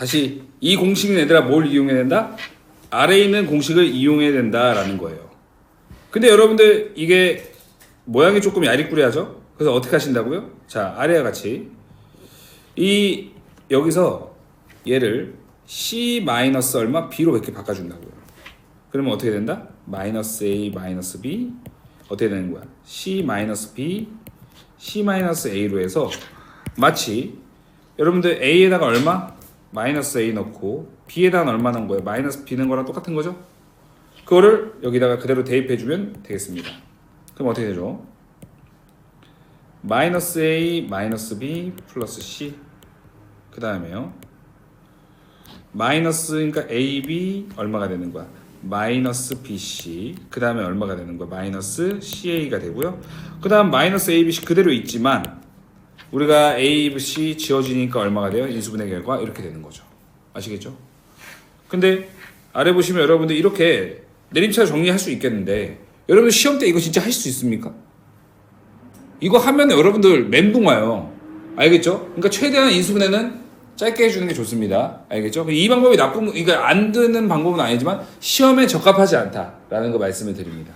다시 이 공식은 얘들아 뭘 이용해야 된다? 아래 있는 공식을 이용해야 된다라는 거예요. 근데 여러분들 이게 모양이 조금 야리꾸리하죠? 그래서 어떻게 하신다고요? 자, 아래와 같이 이 여기서 얘를 c 마이너스 얼마 b로 이렇게 바꿔준다고요. 그러면 어떻게 된다? 마이너스 a 마이너스 b 어떻게 되는 거야? c 마이너스 b c 마이너스 a로 해서 마치 여러분들 a에다가 얼마? 마이너스 a 넣고 b에다가 얼마 넣은 거예요? 마이너스 b 넣은 거랑 똑같은 거죠? 그거를 여기다가 그대로 대입해주면 되겠습니다. 그럼 어떻게 되죠? 마이너스 a 마이너스 b 플러스 c 그 다음에요 마이너스 그러니까 ab 얼마가 되는 거야? 마이너스 bc 그 다음에 얼마가 되는 거야? 마이너스 ca가 되고요. 그 다음 마이너스 abc 그대로 있지만 우리가 a, c 지워지니까 얼마가 돼요? 인수분해 결과 이렇게 되는 거죠. 아시겠죠? 근데 아래 보시면 여러분들 이렇게 내림차로 정리할 수 있겠는데 여러분 시험 때 이거 진짜 하실 수 있습니까? 이거 하면 여러분들 멘붕 와요. 알겠죠? 그러니까 최대한 인수분해는 짧게 해주는 게 좋습니다. 알겠죠? 이 방법이 나쁜, 그러니까 안 드는 방법은 아니지만 시험에 적합하지 않다라는 거 말씀을 드립니다.